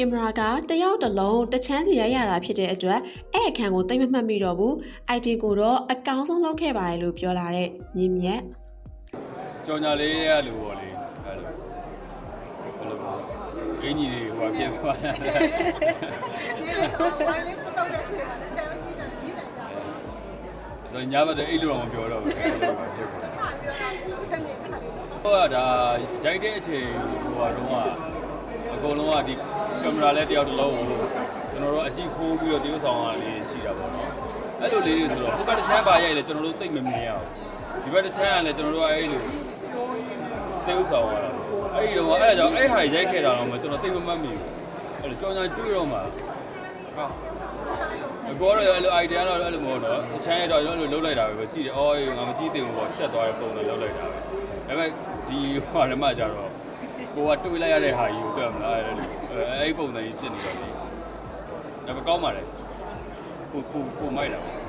ကင်မရာကတယောက်တစ်လုံးတစ်ချမ်းစီရိုက်ရတာဖြစ်တဲ့အတွက်အဲ့အခန်းကိုသိမ့်မမှတ်မိတော့ဘူး IT ကိုတော့အကောင်းဆုံးလုပ်ခဲ့ပါတယ်လို့ပြောလာတဲ့မြင့်မြတ်ကြော်ညာလေးတဲ့လူပေါ့လေအဲ့လိုအဲ့လိုအင်ကြီးတွေဟိုဟာဖြစ်သွားတယ်ဝိုင်းလေးပတ်တော့တဲ့ဆေးပါနဲ့တဲမကြီးနဲ့ကြီးနိုင်တာ။တော့ညာဘက်တည်းအဲ့လိုတော့မပြောတော့ဘူးအဲ့လိုပါဖြစ်သွားတယ်ဟာပြောတာဆင်းနေတဲ့ခါလေးပေါ့ဟိုကဒါရိုက်တဲ့အချိန်ဟိုကတော့အကုန်လုံးကဒီက င်မရာလည်းတယောက်တစ်လုံးကိုကျွန်တော်တို့အကြည့်ခိုးပြီးတော့တရုပ်ဆောင်ရလေးရှိတာပေါ့နော်အဲ့လိုလေးတွေဆိုတော့ဟိုဘက်တစ်ချမ်းပါရိုက်လေကျွန်တော်တို့သိမ့်မမြင်ရဘူးဒီဘက်တစ်ချမ်းကလည်းကျွန်တော်တို့ကအဲ့လိုတရုပ်ဆောင်ရတာအဲ့ဒီတော့အဲ့ဒါကြောင့်အဲ့ဟာရိုက်ခဲ့တာတော့ကျွန်တော်သိမ့်မမှတ်မိဘူးအဲ့လိုကြောင်ညာတွေ့တော့မှဟာအကောတော့အဲ့လို idea တော့အဲ့လိုမဟုတ်တော့တချမ်းရတော့အဲ့လိုလှုပ်လိုက်တာပဲကြည့်တယ်အော်ငါမကြည့်သေးဘူးပေါ့ရှက်သွားတဲ့ပုံစံလှုပ်လိုက်တာပဲဒါပေမဲ့ဒီဟိုဓမ္မကြတော့ကိုကတွေးလိုက်ရတဲ့ဟာကြီးကိုတွေ့မလားအဲ့လို အဲ့ဒီပုံစံကြီးဖြစ်နေတော့လေဒါပေမဲ့ကောင်းပါလေကိုကိုကိုမိုက်တာပေါ့